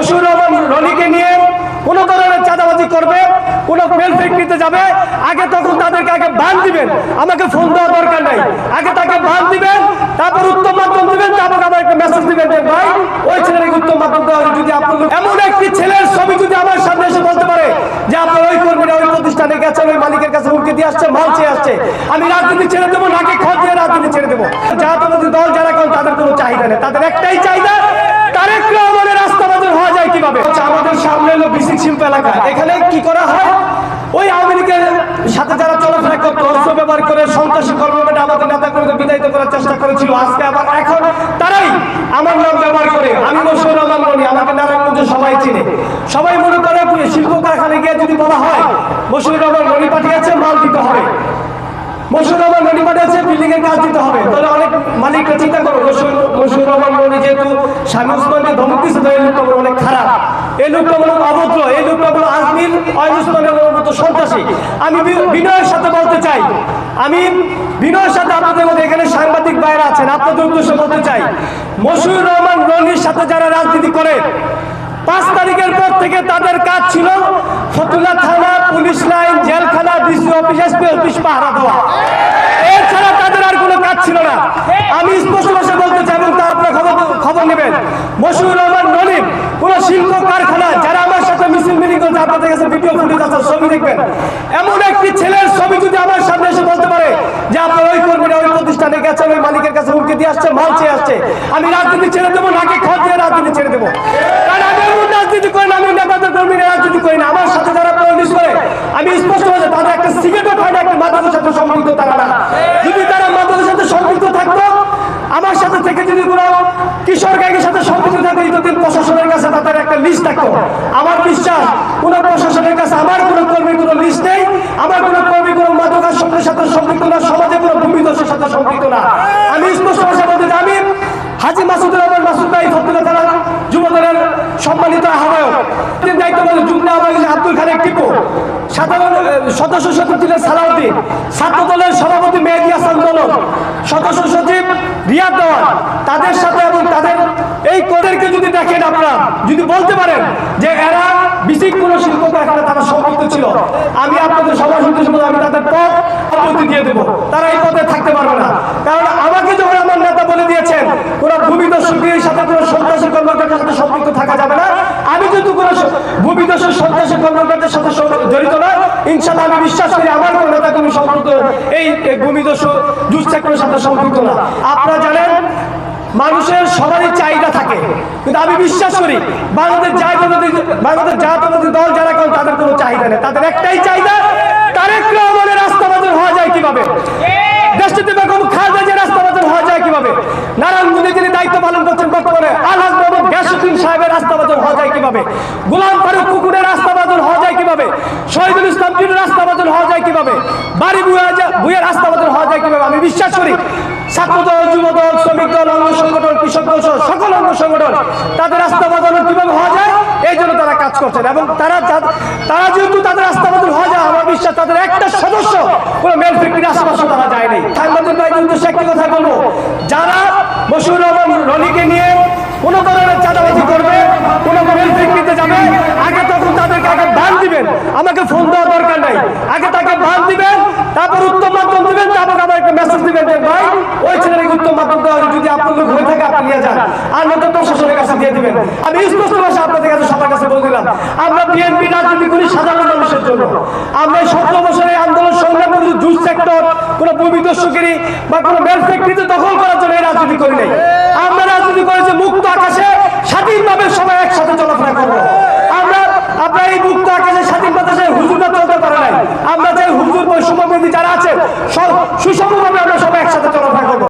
মশিউর রহমান রনিকে নিয়ে কোনো ধরনের চাঁদাবাজি করবে, কোনো মেল ফ্যাক্টরিতে যাবে, আগে তখন তাদেরকে আগে বান দিবেন। আমাকে ফোন দেওয়া দরকার নাই। আগে তাকে বান দিবেন, তারপর উত্তম মাধ্যম দিবেন, তারপর আমার একটা মেসেজ দিবেন যে, ভাই, ওই ছেলের উত্তম মাধ্যম দেওয়া যদি আপনার এমন একটি ছেলের ছবি যদি আমার সামনে এসে বলতে পারে যে, আপনার ওই কর্মীরা ওই প্রতিষ্ঠানে গেছেন, ওই মালিকের কাছে হুমকি দিয়ে আসছে, মাল চেয়ে আসছে, আমি রাজনীতি ছেড়ে দেবো নাকি খত দিয়ে রাজনীতি ছেড়ে দেবো। জাতীয়বাদী দল যারা করেন তাদের কোনো চাহিদা নেই। তাদের একটাই চাহিদা তারেক রহমানের রাস্তা বাজার হওয়া যায় কীভাবে? হচ্ছে আমাদের সামনে বিসিক শিল্প এলাকা। এখানে কি করা হয়? ওই সাথে যারা চলাফেরা করতো অস্ত্র ব্যবহার করে সন্ত্রাসী আমাদের করার চেষ্টা করেছিল। আজকে আবার এখন তারাই আমার নাম ব্যবহার করে, আমি মশুর রহমান মনি আমাকে সবাই চিনে। সবাই মনে করে শিল্প কারখানায় গিয়ে যদি বলা হয় মশুর রহমান মনি পাঠিয়েছে, মাল দিতে হবে। মশুর রহমান মনি পাঠিয়েছে বিল্ডিং এর কাজ দিতে হবে। তাহলে অনেক মালিকরা চিন্তা করো মশুর রহমান মনি যেহেতু স্বামী উসমানকে ধমক দিচ্ছে অনেক খারাপ। এই অভদ্র, এই আজমির মতো সন্ত্রাসী। আমি বিনয়ের সাথে বলতে চাই। আমি বিনয়ের সাথে আপনাদের মধ্যে এখানে সাংবাদিক বাইরে আছেন, আপনাদের উদ্দেশ্যে বলতে চাই। মশুর রহমান রনির সাথে যারা রাজনীতি করে, পাঁচ তারিখের পর থেকে তাদের কাজ ছিল ফতুল্লা থানা, পুলিশ লাইন, জেলখানা, ডিসি অফিস, এসপি অফিস, পাহারা দেওয়া। এছাড়া তাদের আর কোনো কাজ ছিল না। আমি স্পষ্ট বলতে চাই এবং আপনারা খবর খবর নেবেন। মশিউর রহমান নলিম কোন শিল্প কারখানা যারা আমার সাথে মিছিল মিটিং করছে আপনাদের কাছে ভিডিও ফুটেজ আছে, ছবি দেখবেন। এমন একটি ছেলের ছবি যদি আমার সামনে এসে বলতে পারে যে আপনার ওই কর্মীরা ওই প্রতিষ্ঠানে গেছেন ওই মালিকের কাছে হুমকি দিয়ে আসছে, মাল চেয়ে আসছে, আমি রাজনীতি ছেড়ে দেবো নাকি খত দিয়ে রাজনীতি ছেড়ে দেবো? কারণ আমি এমন রাজনীতি করি না, আমি নেতাদের কর্মীরা রাজনীতি করি না, আমার সাথে যারা পলিশ করে, আমি স্পষ্ট বলছি তাদের একটা সিগারেটও খায় না, একটা মাদকের সাথে সম্পৃক্ত তারা না। যদি তারা মাদকের সাথে সম্পৃক্ত থাকতো, আমার সাথে থেকে যদি কোনো গায়কের সাথে সম্পৃক্ত থাকতো ইতদিন প্রশাসনের কাছে তাদের একটা লিস্ট থাকতো আমার বিশ্বাস কোনো প্রশাসনের কাছে আমার কোনো কর্মীর কোনো লিস্ট নেই। আমার কোনো কর্মী, কোনো মাদকাসনের সাথে সম্পৃক্ত না। সমাজে কোনো ভূমিদোষের সাথে সম্পৃক্ত না। আমি স্পষ্ট ভাষা বলতে আমি হাজি মাসুদুর রহমান মাসুদ ভাই ফতুল্লা থানা যুবদলের সম্মানিত আহ্বায়ক দায়িত্ব পালন আব্দুল টিপু, সাধারণ সদস্য সচিব ছিলেন সালাউদ্দিন ছাত্র দলের সভাপতি মেহেদি হাসান দলন, সদস্য সচিব দেওয়ান, তাদের সাথে এবং তাদের এই কোদেরকে যদি দেখেন আপনারা, যদি বলতে পারেন যে এরা কোনো শিল্প কারখানা তারা সম্পৃক্ত ছিল, আমি আপনাদের সবার বলে আমি তাদের পদ অব্যাহতি দিয়ে দেবো। তারা এই পদে থাকতে পারবে না। কারণ আমাকে যখন আমার নেতা বলে দিয়েছেন, কোন ভূমিদস্যুকের সাথে কোনো আপনারা জানেন, মানুষের সবারই চাহিদা থাকে। কিন্তু আমি বিশ্বাস করি, বাংলাদেশ জাতীয়বাদী বাংলাদেশ জাতীয়বাদী দল যারা করেন, তাদের কোনো চাহিদা নেই। তাদের একটাই চাহিদা, তারেক রাস্তা বাজার হওয়া যায় কীভাবে? দেশটিতে বেগম খালেদা যে রাস্তা বাজার হওয়া যায় কীভাবে? নারায়ণগঞ্জে যিনি দায়িত্ব পালন করছেন বর্তমানে। গ্যাসুদ্দিন সাহেবের রাস্তা বাজার হওয়া যায় কীভাবে? গোলাম ফারুক কুকুরের রাস্তা বাজার হওয়া যায় কীভাবে? শহীদুল ইসলাম টিনুর রাস্তা বাজার হওয়া যায় কীভাবে? বাড়ি বুয়া বুয়ের রাস্তা বাজার হওয়া যায় কীভাবে? আমি বিশ্বাস করি ছাত্রদল, যুবদল, শ্রমিক দল, অঙ্গ সংগঠন, কৃষক দল সকল অঙ্গ সংগঠন তাদের রাস্তা বাজানো কীভাবে হওয়া যায়? এই জন্য তারা কাজ করছেন এবং তারা তারা যেহেতু তাদের রাস্তা বাজার হওয়া যায়, আমার বিশ্বাস তাদের একটা সদস্য কোনো মেল ফ্যাক্টরির আশেপাশে তারা যায়নি। সাংবাদিক ভাইদের উদ্দেশ্যে একটি কথা বলব, যারা রহমান রনিকে নিয়ে কোনো ধরনের করবে কোনো মেল ফ্যাক্টরিতে যাবে আগে তখন তাদেরকে আগে বান দিবেন। আমাকে ফোন দেওয়া দরকার নাই। আগে তাকে বান দিবেন, তারপর উত্তম মাধ্যম দিবেন, তারপর একটা মেসেজ দিবেন ভাই, ওই ছেলের উত্তম মাধ্যম দেওয়া যদি আপনার হয়ে থাকে, আপনি নিয়ে যান। আর নয়তো প্রশাসনের কাছে দিয়ে দিবেন। আমি স্পষ্ট ভাষা আপনাদের কাছে, সবার কাছে বলে দিলাম, আমরা বিএনপি রাজনীতি করি সাধারণ মানুষের জন্য। আমরা সতেরো বছরের আন্দোলন সংগ্রাম করি জুস সেক্টর কোনো ভূমিদস্যুগিরি বা কোনো মেল ফ্যাক্টরিতে দখল করার জন্য এই রাজনীতি করি নাই। আমরা রাজনীতি করেছি মুক্ত আকাশে স্বাধীনভাবে সবাই একসাথে চলাফেরা করব।